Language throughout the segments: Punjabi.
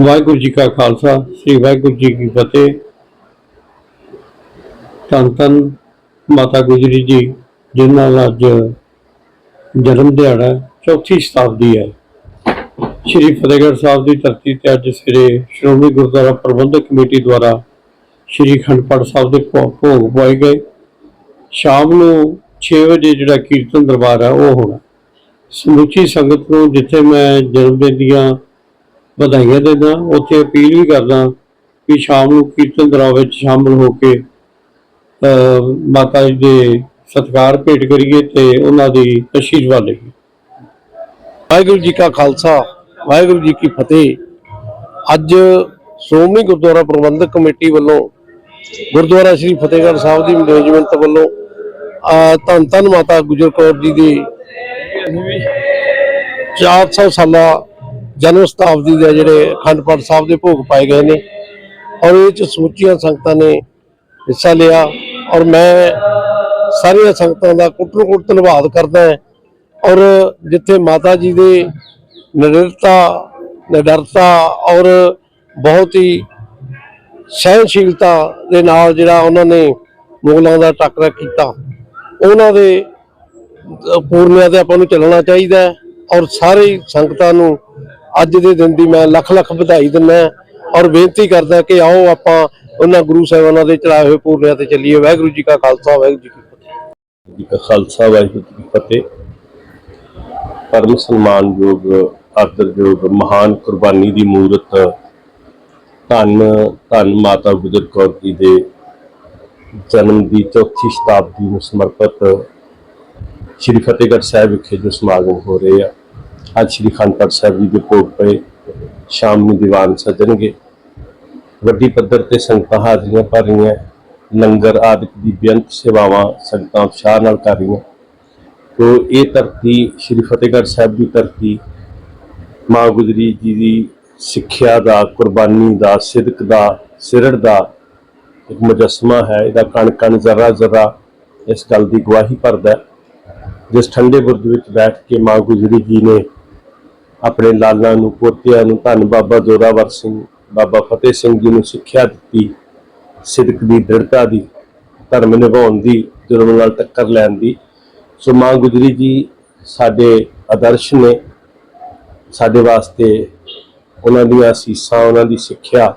ਵਾਹਿਗੁਰੂ ਜੀ ਕਾ ਖਾਲਸਾ, ਸ੍ਰੀ ਵਾਹਿਗੁਰੂ ਜੀ ਕੀ ਫਤਿਹ। ਧੰਨ ਧੰਨ ਮਾਤਾ ਗੁਜਰੀ ਜੀ, ਜਿਨ੍ਹਾਂ ਦਾ ਅੱਜ ਜਨਮ ਦਿਹਾੜਾ ਚੌਥੀ ਸ਼ਤਾਬਦੀ ਹੈ। ਸ੍ਰੀ ਫਤਿਹਗੜ੍ਹ ਸਾਹਿਬ ਦੀ ਧਰਤੀ ਤੇ ਅੱਜ ਸਵੇਰੇ ਸ਼੍ਰੋਮਣੀ ਗੁਰਦੁਆਰਾ ਪ੍ਰਬੰਧਕ ਕਮੇਟੀ ਦੁਆਰਾ ਸ੍ਰੀ ਅਖੰਡ ਪਾਠ ਸਾਹਿਬ ਦੇ ਭੋ- ਭੋਗ ਪਾਏ ਗਏ। ਸ਼ਾਮ ਨੂੰ 6 ਵਜੇ ਜਿਹੜਾ ਕੀਰਤਨ ਦਰਬਾਰ ਹੈ ਉਹ ਹੋਣਾ। ਸਮੁੱਚੀ ਸੰਗਤ ਨੂੰ ਜਿੱਥੇ ਮੈਂ ਜਨਮ ਦਿਨ ਦੀਆਂ ਵਧਾਈਆਂ ਦਿੰਦਾ ਉੱਥੇ ਅਪੀਲ ਵੀ ਕਰਦਾ ਕਿ ਸ਼ਾਮ ਨੂੰ ਕੀਰਤਨ ਦਰਬਾਰ ਵਿੱਚ ਸ਼ਾਮਲ ਹੋ ਕੇ ਮਾਤਾ ਜੀ ਦੇ ਸਤਿਕਾਰ ਭੇਟ ਕਰੀਏ ਤੇ ਉਹਨਾਂ ਦੀ ਆਸ਼ੀਰਵਾਦ ਲਈਏ। ਵਾਹਿਗੁਰੂ ਜੀ ਕਾ ਖਾਲਸਾ, ਵਾਹਿਗੁਰੂ ਜੀ ਕੀ ਫਤਿਹ। ਅੱਜ ਸ਼੍ਰੋਮਣੀ ਗੁਰਦੁਆਰਾ ਪ੍ਰਬੰਧਕ ਕਮੇਟੀ ਵੱਲੋਂ ਗੁਰਦੁਆਰਾ ਸ੍ਰੀ ਫਤਿਹਗੜ੍ਹ ਸਾਹਿਬ ਦੀ ਮੈਨੇਜਮੈਂਟ ਵੱਲੋਂ ਆ ਧੰਨ ਧੰਨ ਮਾਤਾ ਗੁਜਰ ਕੌਰ ਜੀ ਦੀ 400 ਸਾਲਾ ਜਨਮ ਸ਼ਤਾਬਦੀ ਦੇ ਜਿਹੜੇ ਅਖੰਡ ਪਾਠ ਸਾਹਿਬ ਦੇ ਭੋਗ ਪਾਏ ਗਏ ਨੇ ਔਰ ਇਹ ਚ ਸਮੁੱਚੀਆਂ ਸੰਗਤਾਂ ਨੇ ਹਿੱਸਾ ਲਿਆ ਔਰ ਮੈਂ ਸਾਰੀਆਂ ਸੰਗਤਾਂ ਦਾ ਕੁੱਟਰ ਕੁੱਟ ਧੰਨਵਾਦ ਕਰਦਾ ਹਾਂ ਔਰ ਜਿੱਥੇ ਮਾਤਾ ਜੀ ਦੇ ਨਿਰਲਤਾ ਨਿਡਰਤਾ ਔਰ ਬਹੁਤ ਹੀ ਸਹਿਨਸ਼ੀਲਤਾ ਦੇ ਨਾਲ ਜਿਹੜਾ ਉਹਨਾਂ ਨੇ ਮੁਗਲਾਂ ਦਾ ਟੱਕਰਾ ਕੀਤਾ, ਉਹਨਾਂ ਦੇ ਪੂਰਨਿਆਂ ਤੇ ਆਪਾਂ ਨੂੰ ਚੱਲਣਾ ਚਾਹੀਦਾ ਔਰ ਸਾਰੇ ਸੰਗਤਾਂ ਨੂੰ ਅੱਜ ਦੇ ਦਿਨ ਦੀ ਮੈਂ ਲੱਖ ਲੱਖ ਵਧਾਈ ਦਿੰਦਾ ਔਰ ਬੇਨਤੀ ਕਰਦਾ ਕਿ ਆਓ ਆਪਾਂ ਉਹਨਾਂ ਗੁਰੂ ਸਾਹਿਬਾਨਾਂ ਦੇ ਚੜਾਏ ਹੋਏ ਪੂਰਨਿਆਂ ਤੇ ਚੱਲੀਏ। ਵਾਹਿਗੁਰੂ ਜੀ ਕਾ ਖਾਲਸਾ, ਵਾਹਿਗੁਰੂ ਜੀ ਕੀ ਫਤਿਹ। ਜੀ ਕਾ ਖਾਲਸਾ, ਵਾਹਿਗੁਰੂ ਜੀ ਕੀ ਫਤਿਹ। ਪਰਮ ਸਨਮਾਨਯੋਗ, ਆਦਰਯੋਗ, ਮਹਾਨ ਕੁਰਬਾਨੀ ਦੀ ਮੂਰਤ ਧੰਨ ਧੰਨ ਮਾਤਾ ਗੁਜਰ ਕੌਰ ਜੀ ਦੇ ਜਨਮ ਦੀ ਚੌਥੀ ਸ਼ਤਾਬਦੀ ਨੂੰ ਸਮਰਪਿਤ ਸ੍ਰੀ ਫਤਿਹਗੜ੍ਹ ਸਾਹਿਬ ਵਿਖੇ ਜੋ ਸਮਾਗਮ ਹੋ ਰਹੇ ਆ। ਅੱਜ ਸ੍ਰੀ ਖੰਡਪੜ ਸਾਹਿਬ ਜੀ ਦੇ ਭੋਗ ਪਏ, ਸ਼ਾਮ ਨੂੰ ਦੀਵਾਨ ਸਜਣਗੇ। ਵੱਡੀ ਪੱਧਰ ਤੇ ਸੰਗਤਾਂ ਹਾਜ਼ਰੀਆਂ ਭਰ ਰਹੀਆਂ, ਲੰਗਰ ਆਦਿ ਦੀ ਬੇਅੰਤ ਸੇਵਾਵਾਂ ਸੰਗਤਾਂ ਉਤਸ਼ਾਹ ਨਾਲ ਕਰ ਰਹੀਆਂ। ਤੋ ਇਹ ਧਰਤੀ ਸ੍ਰੀ ਫਤਿਹਗੜ੍ਹ ਸਾਹਿਬ ਦੀ ਧਰਤੀ, ਮਾਂ ਗੁਜਰੀ ਜੀ ਦੀ ਸਿੱਖਿਆ ਦਾ, ਕੁਰਬਾਨੀ ਦਾ, ਸਿਦਕ ਦਾ, ਸਿਰੜ ਦਾ ਇੱਕ ਮੁਜਸਮਾ ਹੈ। ਇਹਦਾ ਕਣ ਕਣ ਜ਼ਰਾ ਜ਼ਰਾ ਇਸ ਗੱਲ ਦੀ ਗਵਾਹੀ ਭਰਦਾ ਜਿਸ ਠੰਡੇ ਬੁਰਜ ਵਿੱਚ ਬੈਠ ਕੇ ਮਾਂ ਗੁਜਰੀ ਜੀ ਨੇ ਆਪਣੇ ਲਾਲਾਂ ਨੂੰ, ਪੋਤਿਆਂ ਨੂੰ ਧੰਨ ਬਾਬਾ ਜ਼ੋਰਾਵਰ ਸਿੰਘ, ਬਾਬਾ ਫਤਿਹ ਸਿੰਘ ਜੀ ਨੂੰ ਸਿੱਖਿਆ ਦਿੱਤੀ, ਸਿਦਕ ਦੀ ਦ੍ਰਿੜਤਾ ਦੀ, ਧਰਮ ਨਿਭਾਉਣ ਦੀ, ਜ਼ੁਲਮ ਨਾਲ ਟੱਕਰ ਲੈਣ ਦੀ। ਸੋ ਮਾਂ ਗੁਜਰੀ ਜੀ, ਸਾਡੇ ਆਦਰਸ਼ ਨੇ, ਸਾਡੇ ਵਾਸਤੇ ਉਹਨਾਂ ਦੀਆਂ ਅਸੀਸਾਂ, ਉਹਨਾਂ ਦੀ ਸਿੱਖਿਆ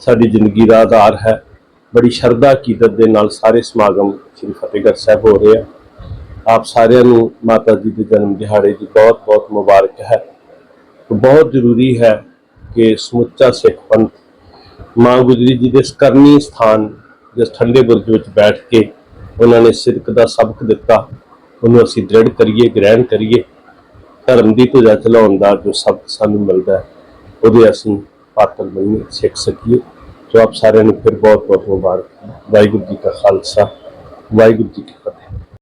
ਸਾਡੀ ਜ਼ਿੰਦਗੀ ਦਾ ਆਧਾਰ ਹੈ। ਬੜੀ ਸ਼ਰਧਾ ਕੀਦਤ ਦੇ ਨਾਲ ਸਾਰੇ ਸਮਾਗਮ ਸ੍ਰੀ ਫਤਿਹਗੜ੍ਹ ਸਾਹਿਬ ਹੋ ਰਹੇ ਆ। ਆਪ ਸਾਰਿਆਂ ਨੂੰ ਮਾਤਾ ਜੀ ਦੇ ਜਨਮ ਦਿਹਾੜੇ ਦੀ ਬਹੁਤ ਬਹੁਤ ਮੁਬਾਰਕ ਹੈ। ਬਹੁਤ ਜ਼ਰੂਰੀ ਹੈ ਕਿ ਸਮੁੱਚਾ ਸਿੱਖ ਪੰਥ ਮਾਂ ਗੁਜਰੀ ਜੀ ਦੇ ਇਸ ਕਰਨੀ ਸਥਾਨ, ਜਿਸ ਠੰਡੇ ਬੁਰਜ ਵਿੱਚ ਬੈਠ ਕੇ ਉਹਨਾਂ ਨੇ ਸਿਦਕ ਦਾ ਸਬਕ ਦਿੱਤਾ, ਉਹਨੂੰ ਅਸੀਂ ਦ੍ਰਿੜ ਕਰੀਏ, ਗ੍ਰਹਿਣ ਕਰੀਏ। ਧਰਮ ਦੀ ਧੁਜਾ ਚਲਾਉਣ ਦਾ ਜੋ ਸਬਕ ਸਾਨੂੰ ਮਿਲਦਾ ਹੈ, ਉਹਦੇ ਅਸੀਂ ਪਾਤਰ ਬਣੀਏ, ਸਿੱਖ ਸਕੀਏ। ਸੋ ਆਪ ਸਾਰਿਆਂ ਨੂੰ ਫਿਰ ਬਹੁਤ ਬਹੁਤ ਮੁਬਾਰਕ। ਵਾਹਿਗੁਰੂ ਜੀ ਕਾ ਖਾਲਸਾ, ਵਾਹਿਗੁਰੂ ਜੀ ਕੀ ਫਤਿਹ।